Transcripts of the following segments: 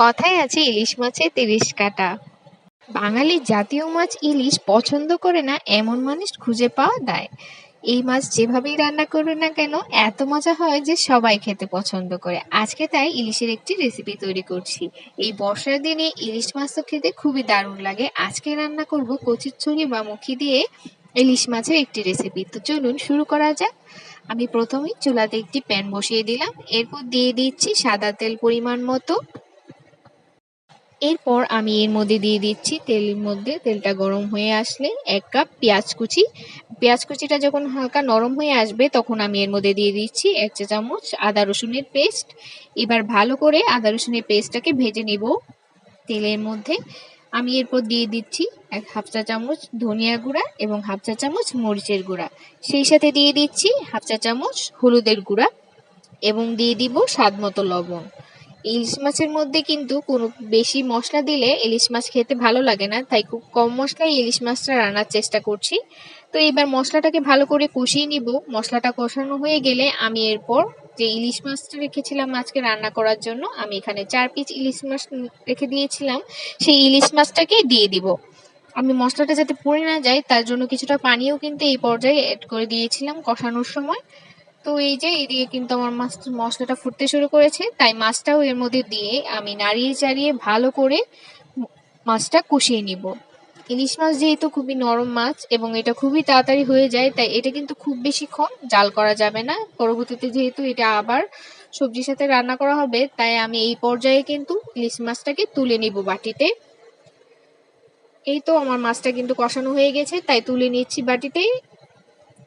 কথায় আছে ইলিশ মাছে তিরিশ কাটা। বাঙালির জাতীয় মাছ ইলিশ পছন্দ করে না, এমন মানুষ খুঁজে পাওয়া দায়। এই মাছ যেভাবেই রান্না করবে না কেন, এত মজা হয় যে সবাই খেতে পছন্দ করে। আজকে তাই ইলিশের একটি রেসিপি তৈরি করছি। এই বর্ষার দিনে ইলিশ মাছ তো খেতে খুবই দারুণ লাগে। আজকে রান্না করব কচুরছড়ি বা মুখি দিয়ে ইলিশ মাছের একটি রেসিপি তো চলুন শুরু করা যাক। আমি প্রথমেই চুলাতে একটি প্যান বসিয়ে দিলাম। এরপর দিয়ে দিচ্ছি সাদা তেল পরিমাণ মতো। এরপর আমি এর মধ্যে দিয়ে দিচ্ছি তেলের মধ্যে। তেলটা গরম হয়ে আসলে এক কাপ পেঁয়াজ কুচি। পেঁয়াজ কুচিটা যখন হালকা নরম হয়ে আসবে, তখন আমি এর মধ্যে দিয়ে দিচ্ছি এক চা চামচ আদা রসুনের পেস্ট। এবার ভালো করে আদা রসুনের পেস্টটাকে ভেজে নিব তেলের মধ্যে। আমি এরপর দিয়ে দিচ্ছি এক হাফ চা চামচ ধনিয়া গুঁড়া এবং হাফ চা চামচ মরিচের গুঁড়া। সেই সাথে দিয়ে দিচ্ছি হাফ চা চামচ হলুদের গুঁড়া এবং দিয়ে দিব স্বাদ মতো লবণ। ইলিশ মাছের মধ্যে কিন্তু কোনো বেশি মশলা দিলে ইলিশ মাছ খেতে ভালো লাগে না, তাই খুব কম মশলায় ইলিশ মাছটা রান্নার চেষ্টা করছি। তো এবার মশলাটাকে ভালো করে কষিয়ে নিব। মশলাটা কষানো হয়ে গেলে আমি এরপর যে ইলিশ মাছটা রেখেছিলাম আজকে রান্না করার জন্য, আমি এখানে চার পিস ইলিশ মাছ রেখে দিয়েছিলাম। সেই ইলিশ মাছটাকে দিয়ে দিব। আমি মশলাটা যাতে পড়ে না যায়, তার জন্য কিছুটা পানিও কিন্তু এই পর্যায়ে অ্যাড করে দিয়েছিলাম কষানোর সময়। তো এই যে এদিকে কিন্তু আমার মাছ, মশলাটা ফুটতে শুরু করেছে। তাই মাছটাও এর মধ্যে দিয়ে আমি নাড়িয়ে চাড়িয়ে ভালো করে মাছটা কষিয়ে নিব। ইলিশ মাছ যেহেতু খুবই নরম মাছ এবং এটা খুবই তাড়াতাড়ি হয়ে যায়, তাই এটা কিন্তু খুব বেশিক্ষণ জাল করা যাবে না। পরবর্তীতে যেহেতু এটা আবার সবজির সাথে রান্না করা হবে, তাই আমি এই পর্যায়ে কিন্তু ইলিশ মাছটাকে তুলে নিব বাটিতে। এই তো আমার মাছটা কিন্তু কষানো হয়ে গেছে, তাই তুলে নিচ্ছি বাটিতে।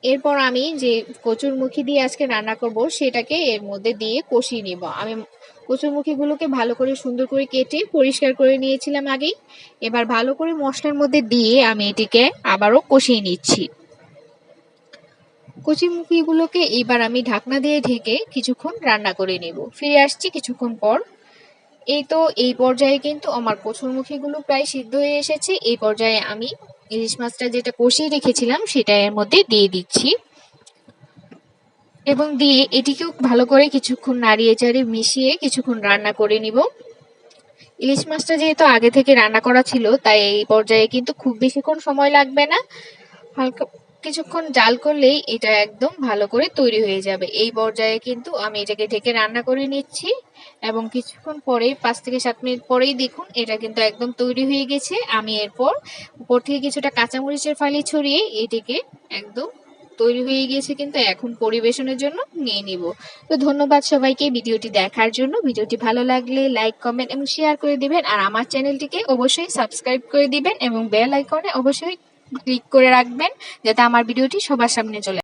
এরপর আমি যে কচুরমুখী দিয়ে আজকে রান্না করব, সেটাকে এর মধ্যে দিয়ে কষিয়ে নিব। আমি কচুরমুখীগুলোকে ভালো করে সুন্দর করে কেটে পরিষ্কার করে নিয়েছিলাম আগেই। এবার ভালো করে মশলার মধ্যে দিয়ে আমি এটিকে আবারও কষিয়ে নিচ্ছি। কচিমুখিগুলোকে এবার আমি ঢাকনা দিয়ে ঢেকে কিছুক্ষণ রান্না করে নেব। ফিরে আসছি কিছুক্ষণ পর। এই তো, এই পর্যায়ে কিন্তু আমার কচুরমুখীগুলো প্রায় সিদ্ধ হয়ে এসেছে। এই পর্যায়ে আমি ইলিশ মাছটা যেটা কষিয়ে রেখেছিলাম, সেটা এর মধ্যে দিয়ে দিচ্ছি। এবং দিয়ে এটিকেও ভালো করে কিছুক্ষণ নাড়িয়ে চাড়িয়ে মিশিয়ে কিছুক্ষণ রান্না করে নিব। ইলিশ মাছটা যেহেতু আগে থেকে রান্না করা ছিল, তাই এই পর্যায়ে কিন্তু খুব বেশিক্ষণ সময় লাগবে না। হালকা কিছুক্ষণ জাল করলেই এটা একদম ভালো করে তৈরি হয়ে যাবে। এই পর্যায়ে কিন্তু আমি এটাকে ঢেকে রান্না করে নিচ্ছি এবং কিছুক্ষণ পরেই, পাঁচ থেকে সাত মিনিট পরেই দেখুন এটা কিন্তু একদম তৈরি হয়ে গেছে। আমি এরপর উপর থেকে কিছুটা কাঁচামরিচের ফালি ছড়িয়ে এটিকে একদম তৈরি হয়ে গিয়েছে কিন্তু এখন পরিবেশনের জন্য নিয়ে নিব। তো ধন্যবাদ সবাইকে ভিডিওটি দেখার জন্য। ভিডিওটি ভালো লাগলে লাইক, কমেন্ট এবং শেয়ার করে দিবেন। আর আমার চ্যানেলটিকে অবশ্যই সাবস্ক্রাইব করে দিবেন এবং বেল আইকনে অবশ্যই ক্লিক করে রাখবেন যাতে আমার ভিডিওটি সবার সামনে চলে